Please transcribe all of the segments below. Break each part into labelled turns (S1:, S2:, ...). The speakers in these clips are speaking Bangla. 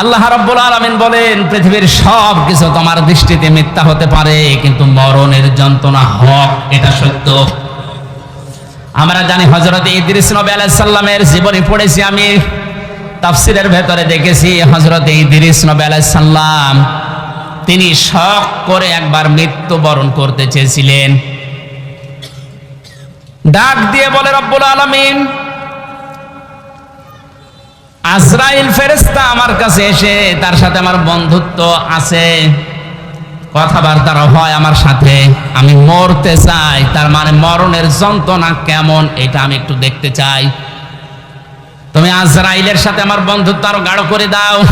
S1: আল্লাহ রাব্বুল আলামিন বলেন, পৃথিবীর সব কিছু তোমার দৃষ্টিতে মিথ্যা হতে পারে, কিন্তু মরণের যন্ত্রণা হক, এটা সত্য। আমরা জানি হজরত ইদ্রিস নবী আলাইহিস সালামের জীবনী পড়েছি আমি, তাফসিরের ভেতরে দেখেছি হজরত ইদ্রিস নবী আলাইহিস সালাম, তিনি শখ করে একবার মৃত্যুবরণ করতে চেয়েছিলেন। ডাক দিয়ে বলে, রব্বুল আলামিন আজরাইল ফেরেস্তা আমার কাছে এসে তার সাথে আমার বন্ধুত্ব আছে। কথাবার্তার হয় আমার সাথে। আমি মরতে চাই, তার মানে মরণের যন্ত্রণা কেমন এটা আমি একটু দেখতে চাই। তুমি আজরাইলের সাথে আমার বন্ধুত্ব আরও গাঢ় করে দাও।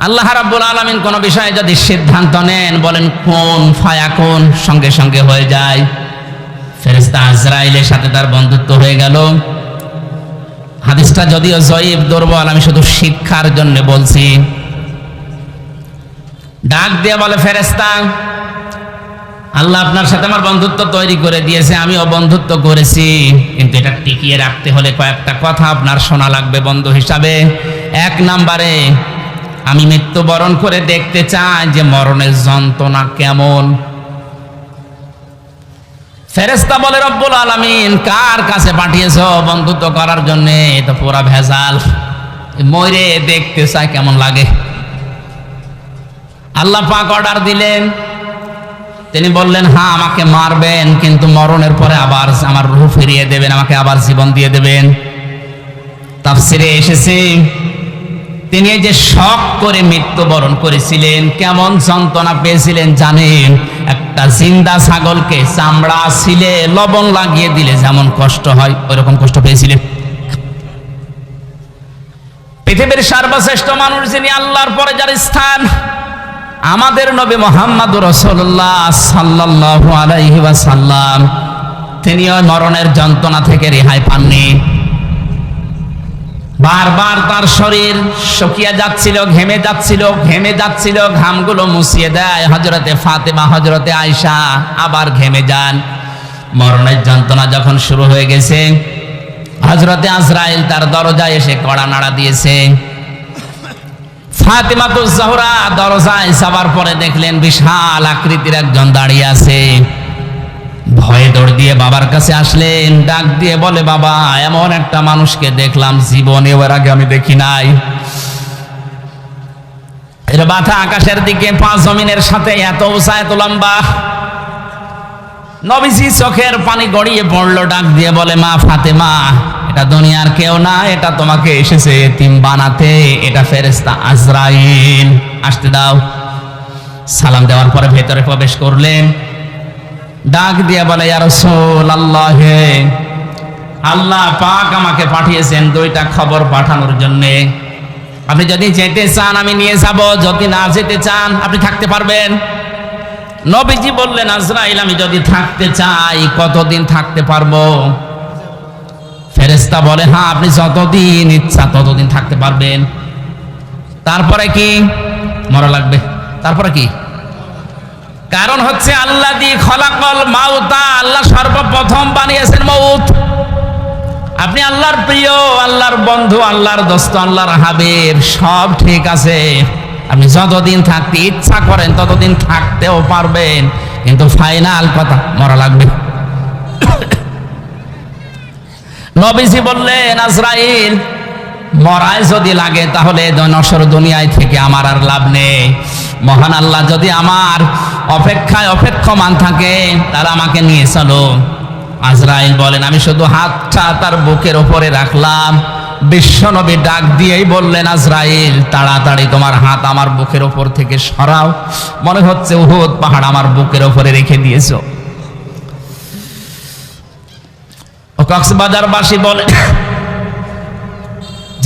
S1: আল্লাহ রাব্বুল আলামিন কোন বিষয়ে যদি সিদ্ধান্ত নেন, বলেন কোন ফায়া কোন? সঙ্গে সঙ্গে হয়ে যায়। ফেরেস্তা আজরাইলের সাথে তার বন্ধুত্ব হয়ে গেল। হাদিসটা যদিও জয়ীব দুর্বল, আমি শুধু শিক্ষার জন্য বলছি। ডাক দিয়ে বলে ফেরেস্তা আল্লাহ আপনার সাথে আমার বন্ধুত্ব তৈরি করে দিয়েছে, আমিও বন্ধুত্ব করেছি। কিন্তু এটা টিকিয়ে রাখতে হলে কয়েকটা কথা আপনার শোনা লাগবে বন্ধু হিসাবে। এক নাম্বারে, আমি মৃত্যুবরণ করে দেখতে চাই যে মরণের যন্ত্রণা কেমন। ফেরেস্তা বলে, রব্বুল আলামিন, কার কাছে পাঠিয়েছ বন্ধুত্ব করার জন্য? তো পুরা ভেজাল। ময়রে দেখতে চাই কেমন লাগে। আল্লাহ পাক অর্ডার দিলেন। তিনি বললেন হ্যাঁ আমাকে মারবেন, কিন্তু মরণের পরে আবার আমার রূহ ফিরিয়ে দেবেন, আমাকে আবার জীবন দিয়ে দেবেন। তাফসিরে এসেছে। তিনি যে শখ করে মৃত্যুবরণ করেছিলেন, কেমন যন্ত্রণা পেয়েছিলেন জানেন? একটা জিন্দা ছাগলকে চামড়া ছিলে, লবণ লাগিয়ে দিলে যেমন কষ্ট হয়, ওইরকম কষ্ট পেয়েছিলেন। পৃথিবীর সর্বশ্রেষ্ঠ মানুষ যিনি আল্লাহর পরে যার স্থান, আমাদের নবী মোহাম্মদ রসল্লাহ সাল্লাহ আলাইহি ওয়াসাল্লাম তিনি ওই মরণের যন্ত্রণা থেকে রেহাই পাননি। বারবার তার শরীর শুকিয়ে যাচ্ছিল, ঘেমে যাচ্ছিল ঘেমে যাচ্ছিল, ঘামগুলো মুছিয়ে দেয়। হজরতে ফাতেমা হজরতে আয়সা আবার ঘেমে যান। মরণের যন্ত্রণা যখন শুরু হয়ে গেছে হজরতে আজরাইল তার দরজায় এসে কড়া নাড়া দিয়েছে। ফাতেমা তো জহরা দরজায় যাবার পরে দেখলেন বিশাল আকৃতির একজন দাঁড়িয়ে আছে। ভয়ে দৌড় দিয়ে বাবার কাছে আসলেন, ডাক দিয়ে বলে, বাবা, এমন একটা মানুষকে দেখলাম জীবনে ওর আগে আমি দেখি নাই। এর মাথা আকাশের দিকে পাঁচ জমিনের সাথে এত উঁচা, এত লম্বা। নবীজি চোখের পানি গড়িয়ে পড়ল, ডাক দিয়ে বলে, মা ফাতেমা, এটা দুনিয়ার কেউ না, এটা তোমাকে এসেছে তিম বানাতে, এটা ফেরেস্তা আজরাইল। আসতে দাও। সালাম দেওয়ার পরে ভেতরে প্রবেশ করলেন। ডাক দিয়ে বলে রসুল আল্লাহ আল্লাহ পাক আমাকে পাঠিয়েছেন দুইটা খবর পাঠানোর জন্য। আপনি যদি যেতে চান, আমি নিয়ে যাব। যদি না যেতে চান, আপনি থাকতে পারবেন। নবীজি বললেন, আজরাইল, আমি যদি থাকতে চাই, কতদিন থাকতে পারব? ফেরেস্তা বলে হ্যাঁ আপনি যতদিন ইচ্ছা ততদিন থাকতে পারবেন। তারপরে কি? মরা লাগবে। তারপরে কি? কারণ হচ্ছে আল্লাহ দি খলাকল মাউতা, আল্লাহ সর্বপ্রথম বানিয়েছেন মৌত আপনি আল্লাহর প্রিয়, আল্লাহর বন্ধু, আল্লাহর দোস্ত, আল্লাহর হাবিব, সব ঠিক আছে। আপনি যতদিন থাকতে ইচ্ছা করেন, ততদিন থাকতেও পারবেন। কিন্তু ফাইনাল কথা, মরা লাগবে। নবীজি বললেন, আজরাইল, মরায় যদি লাগে তাহলে নসর দুনিয়ায় থেকে আমার আর লাভ নেই। মহান আল্লাহ, যদি আমার অপেক্ষায় অপেক্ষমান থাকে, তারা আমাকে নিয়ে চলো। আজরাইল বলেন, আমি শুধু হাতটা তার বুকের ওপরে রাখলাম। বিশ্বনবী ডাক দিয়েই বললেন, আজরাইল, তাড়াতাড়ি তোমার হাত আমার বুকের ওপর থেকে সরাও। মনে হচ্ছে উহুদ পাহাড় আমার বুকের ওপরে রেখে দিয়েছ। কক্সবাজারবাসী বলে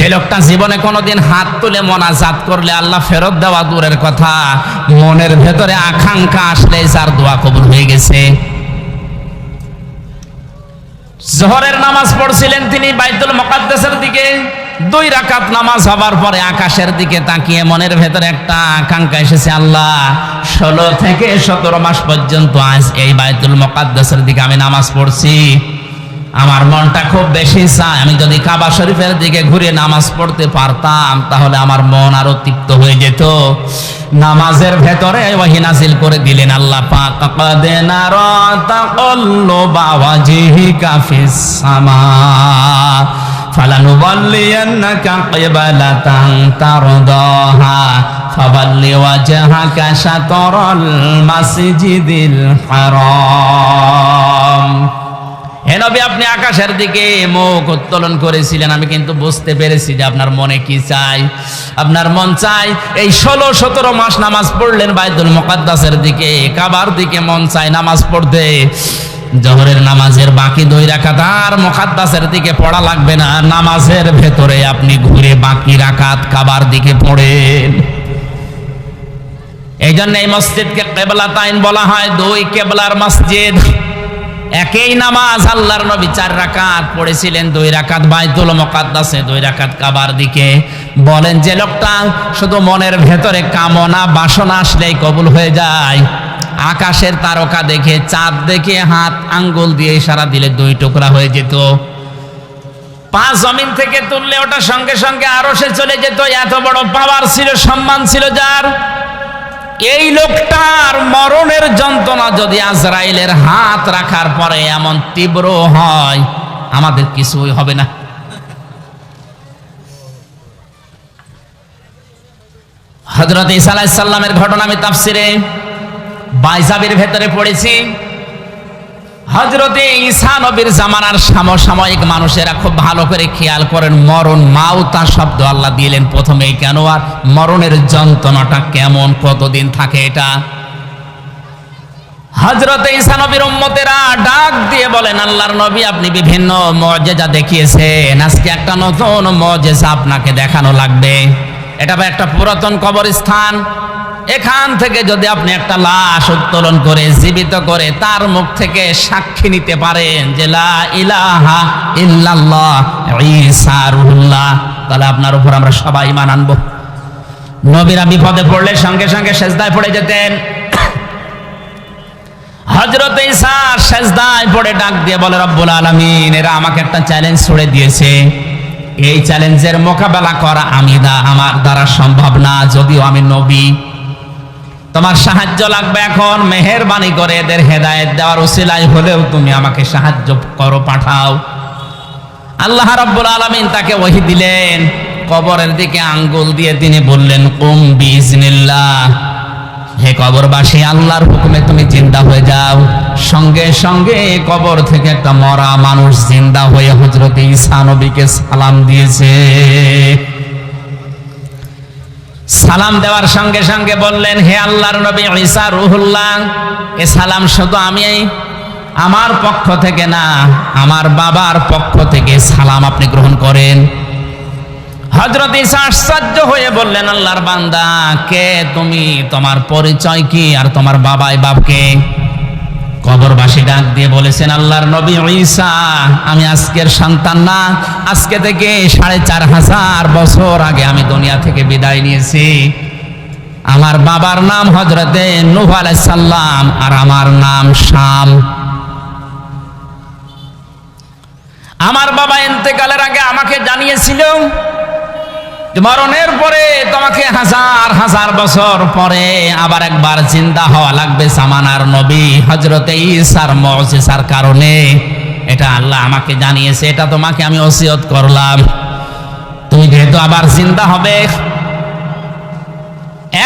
S1: যে লোকটা জীবনে কোনোদিন হাত তুলে মোনাজাত করলে আল্লাহ ফেরত দেওয়া দূরের কথা, মনের ভেতরে আকাঙ্ক্ষা আসলে যার দোয়া কবুল হয়ে গেছে। জোহরের নামাজ পড়ছিলেন তিনি বাইতুল মুকাদ্দাসের দিকে। দুই রাকাত নামাজ হবার পরে আকাশের দিকে তাকিয়ে মনের ভেতরে একটা আকাঙ্ক্ষা এসেছে, আল্লাহ, ষোলো থেকে সতেরো মাস পর্যন্ত আজ এই বাইতুল মুকাদ্দাসের দিকে আমি নামাজ পড়ছি। আমার মনটা খুব বেশি চায়। আমি যদি কাবা শরীফের দিকে ঘুরে নামাজ পড়তে পারতাম, তাহলে আমার মন আরও তৃপ্ত হয়ে যেত। নামাজের ভেতরে ওয়াহি নাজিল করে দিলেন আল্লাহ পাক কাদেনা রাতাকাল্লু বাওয়াজিহিকা ফিস সামা, ফালানুবাল্লিয়ান্নাকা কিবলাতান তারদাহা, ফাবাল্লি ওয়াজহাকা শাতরাল মাসজিদিল হারাম। হেনবি আপনি আকাশের দিকে মুখ উত্তোলন করেছিলেন। আমি কিন্তু বুঝতে পেরেছি যে আপনার মনে কি চাই। আপনার মন চাই এই ষোলো সতেরো মাস নামাজ পড়লেন বাইদুল মোকাদ্দাসের দিকে, কাবার দিকে মন চাই নামাজ পড়তে। জহরের নামাজের বাকি দুই রাখা তার মোকাদ্দাসের দিকে পড়া লাগবে না। নামাজের ভেতরে আপনি ঘুরে বাকি রাখাত কাবার দিকে পড়েন। এই জন্য এই মসজিদকে কেবলা তাইন বলা হয়, দুই কেবলার মসজিদ। একই নামাজ আল্লাহর নবী চার রাকাত পড়েছিলেন, দুই রাকাত বাইতুল মুকাদ্দাসে, দুই রাকাত কাবার দিকে। বলেন, যে লোকটা শুধু মনের ভেতরে কামনা, বাসনা আসলেই কবুল হয়ে যায়। আকাশের তারকা দেখে, চাঁদ দেখে, হাত আঙ্গুল দিয়ে ইশারা দিলে দুই টুকরা হয়ে যেত। পাঁচ জমিন থেকে তুললে ওটা সঙ্গে সঙ্গে আরও সে চলে যেত। এত বড় পাওয়ার ছিল, সম্মান ছিল যার। এই লোকটার মরণের যন্ত্রণা যদি আজরাইলের হাত রাখার পরে এমন তীব্র হয়, আমাদের কিছুই হবে না। হজরত ইসা আলাইসাল্লামের ঘটনা আমি তাফসিরে বাইজাবির ভেতরে পড়েছি। হজরতে ঈসা নবীর জামানার সমসাময়িক মানুষেরা খুব ভালো করে খেয়াল করেন, মরণ মাউতা শব্দ আল্লাহ দিলেন প্রথমেই। কেন আর? মরণের যন্ত্রণাটা কেমন? কতদিন থাকে এটা? হজরত ঈসা নবীর উম্মতেরা ডাক দিয়ে বলেন, আল্লাহর নবী, আপনি বিভিন্ন মজেজা দেখিয়েছেন। আজকে একটা নতুন মজেজা আপনাকে দেখানো লাগবে। এটা একটা পুরাতন কবরস্থান। এখান থেকে যদি আপনি একটা লাশ উত্তোলন করে, জীবিত করে, তার মুখ থেকে সাক্ষী নিতে পারেন যে লা ইলাহা ইল্লাল্লাহ, ঈসা রুহুল্লাহ, তাহলে আপনার উপর আমরা সবাই ইমান আনব। নবীরা বিপদে পড়লে সঙ্গে সঙ্গে সেজদায় পড়ে যেতেন। হজরত ঈসা সেজদায় পড়ে ডাক দিয়ে বলে, রব্বুল আলামিন, এরা আমাকে একটা চ্যালেঞ্জ ছুড়ে দিয়েছে। এই চ্যালেঞ্জের মোকাবেলা করা আমি দা আমার দ্বারা সম্ভব না, যদিও আমি নবী। তোমার সাহায্য লাগবে এখন, মেহেরবানি করে এদের হেদায়েত দেওয়ার উসিলাই হলেও তুমি আমাকে সাহায্য করো, পাঠাও। আল্লাহ রাব্বুল আলামিন তাকে ওহি দিলেন, কবরের দিকে আঙ্গুল দিয়ে তিনি বললেন, কুম বিজনিল্লাহ হে কবরবাসী, আল্লাহর হুকুমে তুমি জিন্দা হয়ে যাও। সঙ্গে সঙ্গে কবর থেকে একটা মরা মানুষ জিন্দা হয়ে হজরত ঈসা নবীকে সালাম দিয়েছে। সালাম দেওয়ার সঙ্গে সঙ্গে বললেন, হে আল্লাহর নবী ঈসা রুহুল্লাহ, এ সালাম শুধু আমি আমার পক্ষ থেকে না, আমার বাবার পক্ষ থেকে সালাম আপনি গ্রহণ করেন। হজরত ঈসা আশ্চর্য হয়ে বললেন, আল্লাহর বান্দা, কে তুমি? তোমার পরিচয় কি? আর তোমার বাবাই বাপকে? কবরবাসী ডাক দিয়ে বলেছেন, আল্লাহর নবী ঈসা, আমি আজকের সন্তান না। আজকে থেকে সাড়ে চার হাজার বছর আগে আমি দুনিয়া থেকে বিদায় নিয়েছি। আমার বাবার নাম হজরতে নুহ সাল্লাম আর আমার নাম শাম। আমার বাবা এতেকালের আগে আমাকে জানিয়েছিল মরণের পরে তোমাকে হাজার হাজার বছর পরে আবার একবার চিন্তা হওয়া লাগবে সামানার নবী হজরতে ঈসার মজেসার কারণে। এটা আল্লাহ আমাকে জানিয়েছে, এটা তোমাকে আমি ওসিয়ত করলাম। তুমি যেহেতু আবার চিন্তা হবে,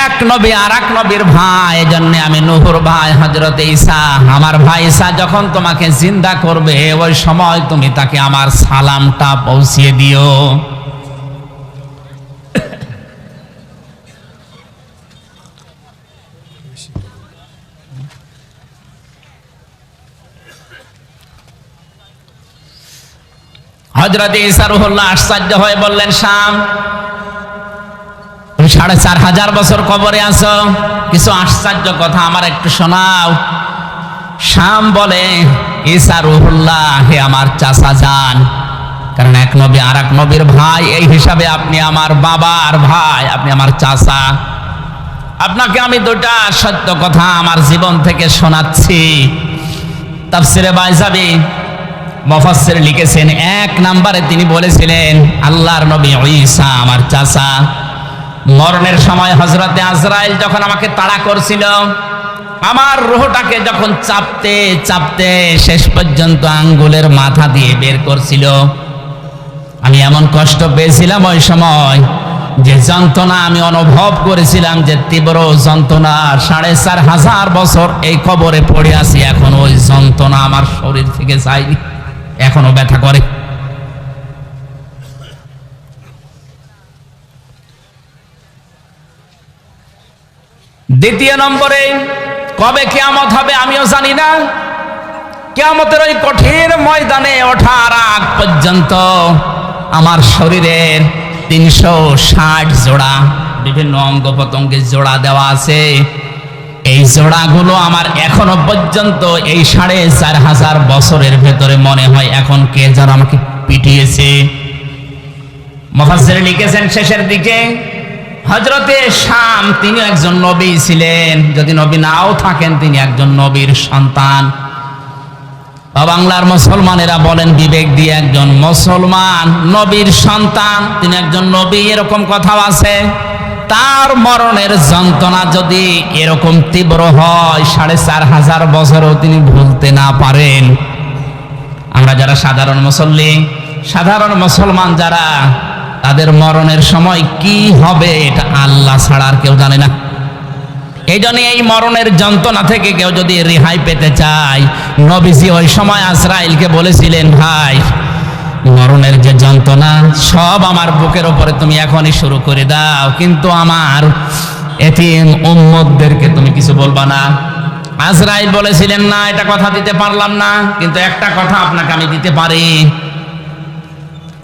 S1: এক নবী আর এক নবীর ভাই, এজন্য আমি নুহুর ভাই হজরত ঈসা, আমার ভাই ঈসা যখন তোমাকে জিন্দা করবে, ওই সময় তুমি তাকে আমার সালামটা পৌঁছিয়ে দিও। হজরত ইসারুল্লাহ আশ্চর্য হয়ে বললেন, শাম, তুমি সাড়ে চার হাজার বছর কবরে আছো, কিছু আশ্চর্য কথা আমার একটু শোনাও। শাম বলে, ঈসা রুহুল্লাহ, হে আমার চাচা যান কারণ এক নবী আর এক নবীর ভাই, এই হিসাবে আপনি আমার বাবার ভাই, আপনি আমার চাচা। আপনাকে আমি দুটা সত্য কথা আমার জীবন থেকে শোনাচ্ছি। তাফসিরে বাইজাবি মফাসের লিখেছেন, এক নাম্বারে তিনি বলেছিলেন, আল্লাহর নবী ঈসা আমার চাচা। মরণের সময় হজরতে আজরাইল যখন আমাকে তাড়া করছিল, আমার রুহটাকে যখন চাপতে চাপতে শেষ পর্যন্ত আঙ্গুলের মাথা দিয়ে বের করছিল, আমি এমন কষ্ট পেয়েছিলাম ওই সময় যে যন্ত্রণা আমি অনুভব করেছিলাম যে তীব্র যন্ত্রণা, সাড়ে চার হাজার বছর এই কবরে পড়ে আছি, এখন ওই যন্ত্রণা আমার শরীর থেকে যায়নি। এখনও ব্যথা করে। দ্বিতীয় নম্বরে, কবে কেয়ামত হবে আমিও জানি না। কেয়ামতের ওই কঠিন ময়দানে ওঠার আগ পর্যন্ত আমার শরীরের তিনশো ষাট জোড়া বিভিন্ন অঙ্গ প্রত্যঙ্গের জোড়া দেওয়া আছে। এই জোড়াগুলো আমার এখনও পর্যন্ত এই সাড়ে চার হাজার বছরের ভেতরে মনে হয় এখন কে যেন আমাকে পিটিয়েছে। মফাসের লিখেছেন শেষের দিকে হজরতে শাম তিনি একজন নবী ছিলেন। যদি নবী নাও থাকেন, তিনি একজন নবীর সন্তান। বাংলার মুসলমানেরা বলেন, বিবেক দিয়ে একজন মুসলমান নবীর সন্তান, তিনি একজন নবী, এরকম কথাও আছে। তার মরণের যন্ত্রণা যদি এরকম তীব্র হয়, সাড়ে চার হাজার বছরও তিনি ভুলতে না পারেন। আমরা যারা সাধারণ মুসল্লি, সাধারণ মুসলমান যারা, তাদের মরণের সময় কি হবে এটা আল্লাহ ছাড়া আর কেউ জানে না। এই জন্য এই মরণের যন্ত্রণা থেকে কেউ যদি রেহাই পেতে চায়, নবীজি ওই সময় আজরাইলকে বলেছিলেন, ভাই মরণের যে যন্ত্রণা, সব আমার বুকের ওপরে তুমি এখনই শুরু করে দাও। কিন্তু আমার এতিম উম্মদদেরকে তুমি কিছু বলবা না। আজরাইল বলেছিলেন, না, এটা কথা দিতে পারলাম না। কিন্তু একটা কথা আপনাকে আমি দিতে পারি।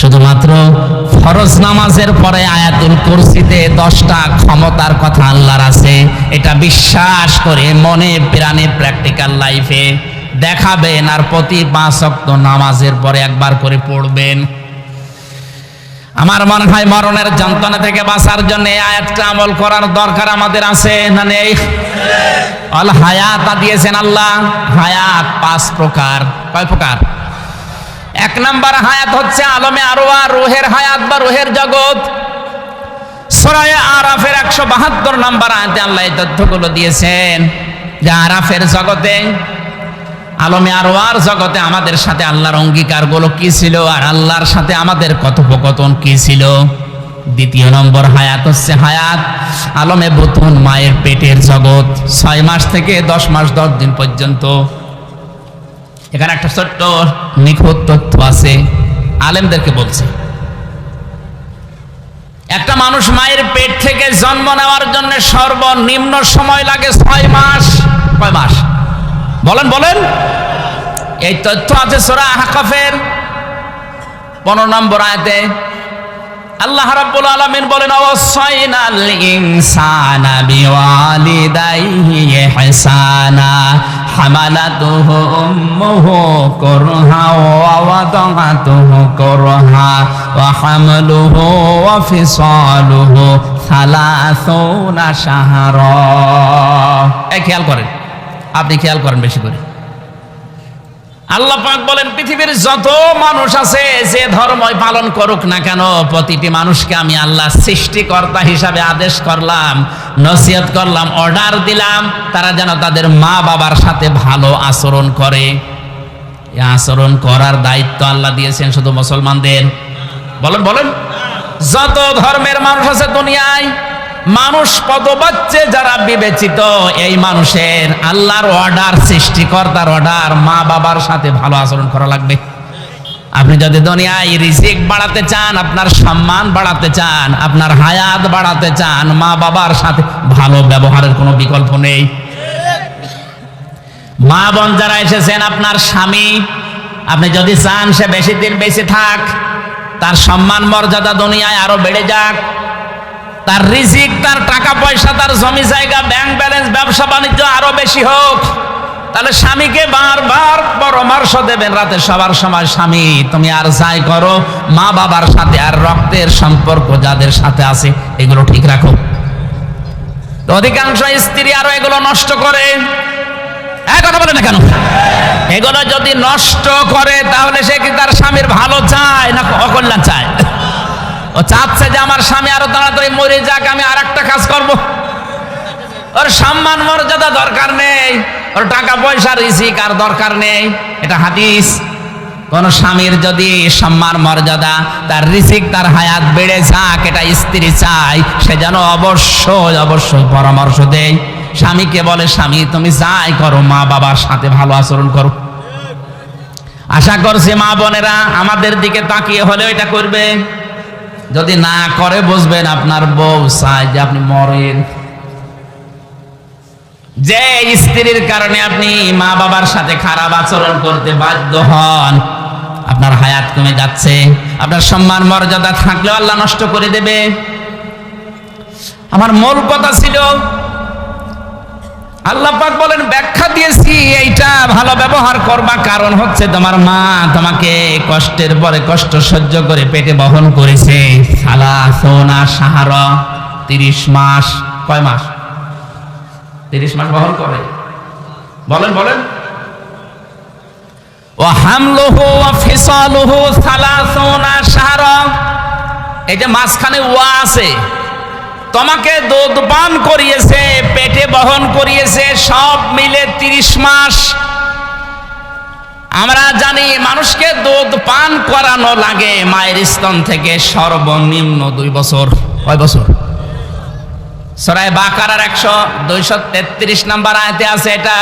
S1: শুধুমাত্র ফরজ নামাজের পরে আয়াতুল কুরসিতে দশটা ক্ষমতার কথা আল্লাহর আছে, এটা বিশ্বাস করে মনে প্রাণে প্র্যাকটিক্যাল লাইফে দেখাবেন আর প্রতি পাঁচ অক্ত নামাজের পরে একবার করে পড়বেন। আমার মনে হয় মরণের যন্ত্রণা থেকে বাঁচার জন্য আয়াতটা আমল করার দরকার আমাদের আছে না নেই? অল হায়াত দিয়েছেন আল্লাহ, হায়াত পাঁচ প্রকার। কয় প্রকার? এক নাম্বার হায়াত হচ্ছে আলমে আরোয়া রোহের হায়াত বা রোহের জগৎ। সরায় আরাফের একশো বাহাত্তর নাম্বার আয়াতে আল্লাহ এই তথ্যগুলো দিয়েছেন যে আরাফের জগতে, আলমে আরোয়ার জগতে আমাদের সাথে আল্লাহর অঙ্গীকারগুলো কি ছিল আর আল্লাহর সাথে আমাদের কথোপকথন কি ছিল? দ্বিতীয় নম্বর হায়াত হচ্ছে হায়াত আলমে বতুন মায়ের পেটের জগৎ। ছয় মাস থেকে দশ মাস দশ দিন পর্যন্ত এখানে একটা ছোট্ট নিখুঁত তথ্য আছে। আলেমদেরকে বলছে, একটা মানুষ মায়ের পেট থেকে জন্ম নেওয়ার জন্য সর্বনিম্ন সময় লাগে ছয় মাস। কয় মাস? বলেন বলেন। এই তথ্য আছে সোরা হাকাফের পনেরো নম্বর আয়তে। আল্লাহ রাব্বুল আলামিন বলেন অবসাইনাল ইনসানা বিওয়ালিদাইহি ইহসানা। খেয়াল করেন। আপনি খেয়াল করেন বেশি করে। আল্লাহ বলেন, পৃথিবীর যত মানুষ আছে, যে ধর্মই পালন করুক না কেন, প্রতিটি মানুষকে আমি আল্লাহ সৃষ্টিকর্তা হিসাবে আদেশ করলাম। নসিহত করলাম অর্ডার দিলাম, তারা যেন তাদের মা বাবার সাথে ভালো আচরণ করে। আচরণ করার দায়িত্ব আল্লাহ দিয়েছেন শুধু মুসলমানদের। বলেন বলেন। যত ধর্মের মানুষ আছে দুনিয়ায়, মানুষ পদবাচ্চে যারা বিবেচিত, এই মানুষের আল্লাহর অর্ডার সৃষ্টিকর্তার অর্ডার মা বাবার সাথে ভালো আচরণ করা লাগবে। আপনি যদি দুনিয়ায় রিজিক বাড়াতে চান, আপনার সম্মান বাড়াতে চান, আপনার হায়াত বাড়াতে চান, মা বাবার সাথে ভালো ব্যবহারের কোনো বিকল্প নেই। মা বোন যারা এসেছেন, আপনার স্বামী, আপনি যদি চান সে বেশি দিন বেঁচে থাক, তার সম্মান মর্যাদা দুনিয়ায় আরও বেড়ে যাক। তার রিজিক, তার টাকা পয়সা, তার জমি জায়গা ব্যাংক ব্যালেন্স ব্যবসা বাণিজ্য আরও বেশি হোক। তাহলে স্বামীকে বারবার পরামর্শ দেবেন রাতে সবার সময়, স্বামী, তুমি আর যাই করো, মা বাবার সাথে আর রক্তের সম্পর্ক যাদের সাথে আছে, এগুলো ঠিক রাখো। তো অধিকাংশ স্ত্রী আরও এগুলো নষ্ট করে। কথা বলে না কেন? এগুলো যদি নষ্ট করে, তাহলে সে কি তার স্বামীর ভালো চায় না অকল্যাণ চায়? ও চাচ্ছে যে আমার স্বামী আরও তাড়াতাড়ি মরে যাক, আমি আর একটা কাজ করব। ওর সম্মান মর্যাদা দরকার নেই। ওর টাকা পয়সা রিজিক আর দরকার নেই। এটা হাদিস। কোন স্বামীর যদি সম্মান মর্যাদা, তার রিজিক, তার হায়াত বেড়ে যাক, এটা স্ত্রী চায়, সে যেন অবশ্যই অবশ্যই পরামর্শ দেয়। স্বামীকে বলে, স্বামী, তুমি যাই করো, মা বাবার সাথে ভালো আচরণ করো। আশা করছি মা বোনেরা, আমাদের দিকে তাকিয়ে হলেও এটা করবে। যদি না করে, বুঝবেন আপনার বউ চায় যে আপনি মরেন। যে স্ত্রীর কারণে আপনি মা বাবার সাথে খারাপ আচরণ করতে বাধ্য হন, আপনার হায়াত কমে যাচ্ছে, আপনার সম্মান, মর্যাদা থাকলেও আল্লাহ নষ্ট করে দেবে। আমার মূল কথা ছিল, আল্লাহ পাক বলেন, ব্যাখ্যা দিয়েছি, এইটা ভালো ব্যবহার করবা কারণ হচ্ছে তোমার মা তোমাকে কষ্টের পরে কষ্ট সহ্য করে পেটে বহন করেছে। সালা সোনা সাহারা, তিরিশ মাস, কয় মাস? তিরিশ মাস বহন করে। বলেন বলেন। এই যে মাঝখানে ওয়া আছে, তোমাকে দুধ পান করিয়েছে, পেটে বহন করিয়েছে, সব মিলে তিরিশ মাস। আমরা জানি মানুষকে দুধ পান করানো লাগে, মায়ের স্তন থেকে সর্বনিম্ন দুই বছর। কয় বছর? সরাই বাকারার একশো দুইশো তেত্রিশ নাম্বার আয়তে আছে এটা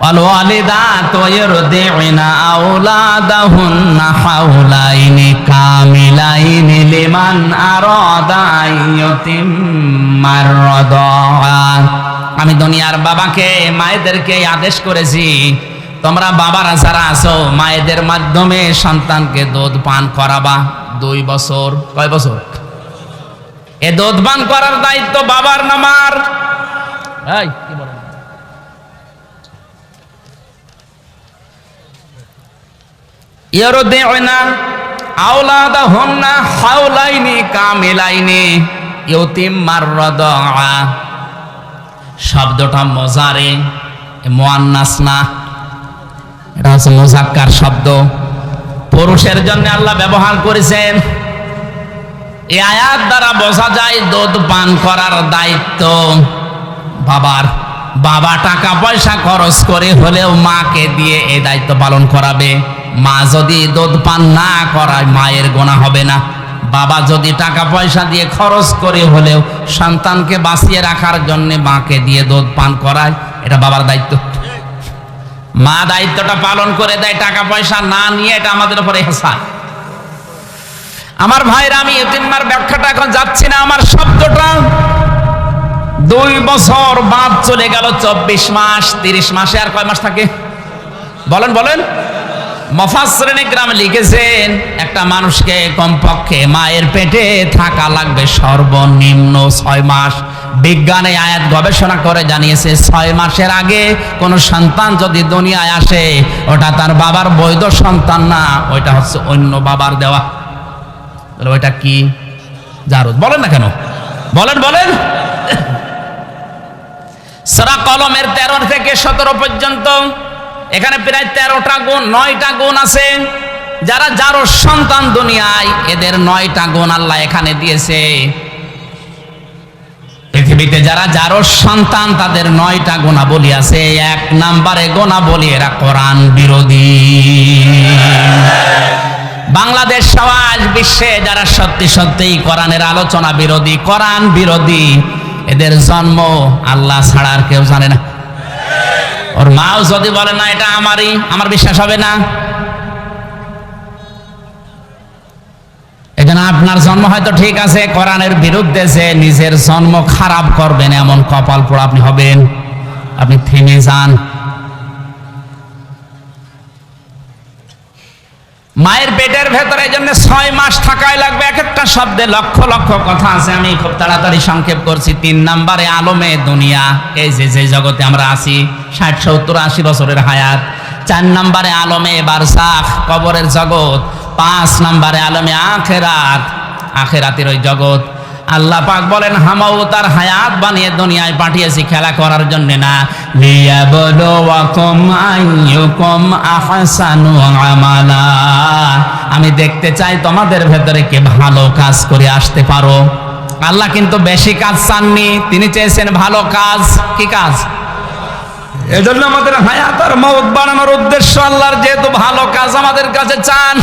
S1: والوالدات يرضعن أولادهن حولين كاملين لمن أراد أن يتم الرضاعة আমি দুনিয়ার বাবাকে মায়েদেরকে আদেশ করেছি তোমরা বাবারা যারা আছো মায়েদের মাধ্যমে সন্তানকে দুধ পান করাবা দুই বছর কয় বছর এ দুধ পান করার দায়িত্ব বাবার নামার শব্দটা মজারে মুয়ান্নাস না। এটা হচ্ছে মুজাক্কার শব্দ। পুরুষের জন্য আল্লাহ ব্যবহার করেছেন। এই আয়াত দ্বারা বোঝা যায় দুধ পান করার দায়িত্ব বাবার। বাবা টাকা পয়সা খরচ করে হলেও মাকে দিয়ে এই দায়িত্ব পালন করাবে। মা যদি দুধ পান না করায় মায়ের গোনা হবে না। বাবা যদি টাকা পয়সা দিয়ে খরচ করে হলেও সন্তানকে বাঁচিয়ে রাখার জন্য মাকে দিয়ে দুধ পান করায়, এটা বাবার দায়িত্ব। মা দায়িত্বটা পালন করে দেয়, টাকা পয়সা না নিয়ে এটা আমাদের উপরে হেসা আমার ভাইরা, আমি এতিম্মার ব্যাখ্যাটা এখন যাচ্ছি না, আমার শব্দটা। দুই বছর বাদ চলে গেল, চব্বিশ মাস, তিরিশ মাসে আর কয় মাস থাকে? বলেন বলেন। মফাসরেনে গ্রামে লিখেছেন, একটা মানুষকে কমপক্ষে মায়ের পেটে থাকা লাগবে সর্বনিম্ন ছয় মাস। বিজ্ঞানে আয়াত গবেষণা করে জানিয়েছে, ছয় মাসের আগে কোনো সন্তান যদি দুনিয়ায় আসে, ওটা তার বাবার বৈধ সন্তান না, ওইটা হচ্ছে অন্য বাবার দেওয়া। তাহলে ওইটা কি? জারুদ। বলেন না কেন? বলেন বলেন। সরা কলমের তেরো থেকে সতেরো পর্যন্ত এখানে প্রায় তেরোটা গুণ, নয়টা গুণ আছে। যারা যারো সন্তান দুনিয়ায়, এদের নয়টা গুণ আল্লাহ এখানে দিয়েছে। পৃথিবীতে যারা যারো সন্তান, তাদের নয়টা গোনা বলি আছে। এক নাম্বারে গোনা বলি এরা কোরআন বিরোধী। বাংলাদেশ সমাজ বিশ্বে যারা সত্যি সত্যি কোরআনের আলোচনা বিরোধী, কোরআন বিরোধী, এদের জন্ম আল্লাহ ছাড়া আর কেউ জানে না। ওর মাও যদি বলে, না, এটা আমারই, আমার বিশ্বাস হবে না। এখানে আপনার জন্ম হয়তো ঠিক আছে, কোরআনের বিরুদ্ধে যে নিজের জন্ম খারাপ করবেন, এমন কপাল পোড়া আপনি হবেন। আপনি থেমে যান। মায়ের পেটের ভেতরে এই জন্য ছয় মাস থাকাই লাগবে। এক একটা শব্দে লক্ষ লক্ষ কথা আছে। আমি খুব তাড়াতাড়ি সংক্ষেপ করছি। তিন নম্বরে, আলমে দুনিয়া। এই যে যে জগতে আমরা আছি, ষাট, সত্তর, আশি বছরের হায়াত। চার নাম্বারে, আলমে বারসাখ, কবরের জগৎ। পাঁচ নাম্বারে, আলমে আখেরাত। আখেরাতের ওই জগৎ। আল্লাহ পাক বলেন, হামাও তার হায়াত বানিয়ে দুনিয়ায় পাঠিয়েছি খেলা করার জন্য না। লিয়া লিয়াবলুয়াকুম আইয়ুকুম আহসানু আমালা। আমি দেখতে চাই তোমাদের ভেতরে কে ভালো কাজ করে আসতে পারো। আল্লাহ কিন্তু বেশি কাজ চাননি, তিনি চেয়েছেন ভালো কাজ। কি কাজ? এজন্য আমাদের হায়াত আর মৌত বানানোর উদ্দেশ্য আল্লাহর যেহেতু ভালো কাজ আমাদের কাছে চান